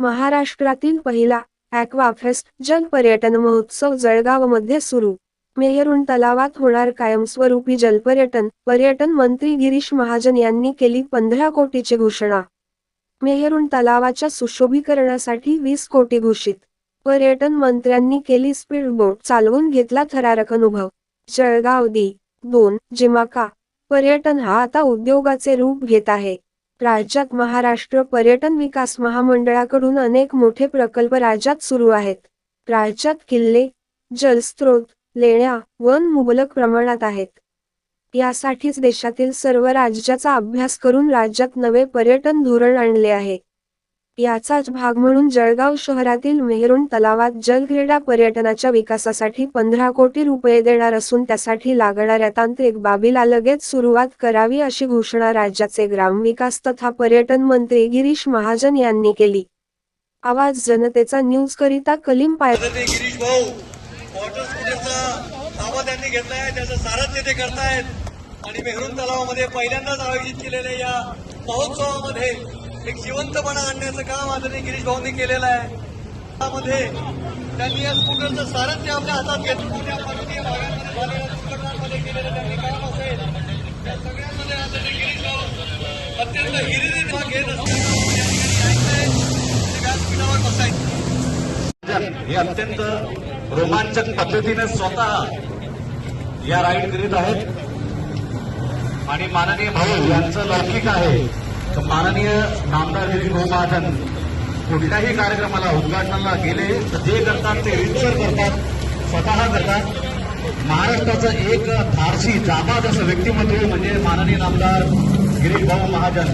महाराष्ट्रातील पहिला aqua fest जल पर्यटन महोत्सव जळगावमध्ये सुरू. मेहरुण तलावात होणार कायमस्वरूपी जलपर्यटन पर्यटन मंत्री गिरीश महाजन यांनी केली पंधरा कोटीची घोषणा. मेहरुण तलावाच्या सुशोभीकरणासाठी वीस कोटी घोषित. पर्यटन मंत्र्यांनी केली स्पीड बोट चालवून घेतला थरारक अनुभव. जळगाव दी दोन जिमाका. पर्यटन हा आता उद्योगाचे रूप घेत आहे. राज्यात महाराष्ट्र पर्यटन विकास महामंडळाकडून अनेक मोठे प्रकल्प राज्यात सुरू आहेत. राज्यात किल्ले जलस्रोत लेण्या वन मुबलक प्रमाणात आहेत. यासाठीच देशातील सर्व राज्याचा अभ्यास करून राज्यात नवे पर्यटन धोरण आणले आहे. याचाच भाग म्हणून जळगाव शहरातील मेहरुण तलावात जलक्रीडा पर्यटनाच्या विकासासाठी पंधरा कोटी रुपये देणार असून त्यासाठी लागणाऱ्या तांत्रिक बाबीला लगेच सुरुवात करावी अशी घोषणा राज्याचे ग्रामविकास तथा पर्यटन मंत्री गिरीश महाजन यांनी केली. आवाज जनतेचा न्यूज करिता कलीम पाय गिरीश भाऊ वॉटर त्यांनी घेतलाय त्याचं सारथ्य ते करतायत. आणि मेहरुण तलावामध्ये पहिल्यांदाच आयोजित केलेल्या या महोत्सवामध्ये एक जिवंतपणा आणण्याचं काम आदरणीय गिरीश भाऊंनी केलेलं आहे. त्यामध्ये त्यांनी या स्कूटरचं सारथ्य आपल्या हातात घेतलं. मोठ्या पर्वतीय भागांमध्ये झालेल्या दुर्घटनांमध्ये केलेलं त्यांनी काम असेल. त्या सगळ्यांमध्ये आदरणीय गिरीश भाऊ अत्यंत हिरिरी भाग घेत असल्याचं व्यासपीठावर बसायचं हे अत्यंत रोमांचक पद्धतीने स्वतः या राईड करीत आहेत. आणि माननीय भाऊ यांचं लौकिक आहे. माननीय नामदार गिरीश भाऊ महाजन कुठल्याही कार्यक्रमाला उद्घाटनाला गेले तर जे करतात ते रितसर करतात स्वतः करतात. महाराष्ट्राचं एक फारशी जाबाज असं व्यक्तिमत्व म्हणजे माननीय नामदार गिरीश भाऊ महाजन.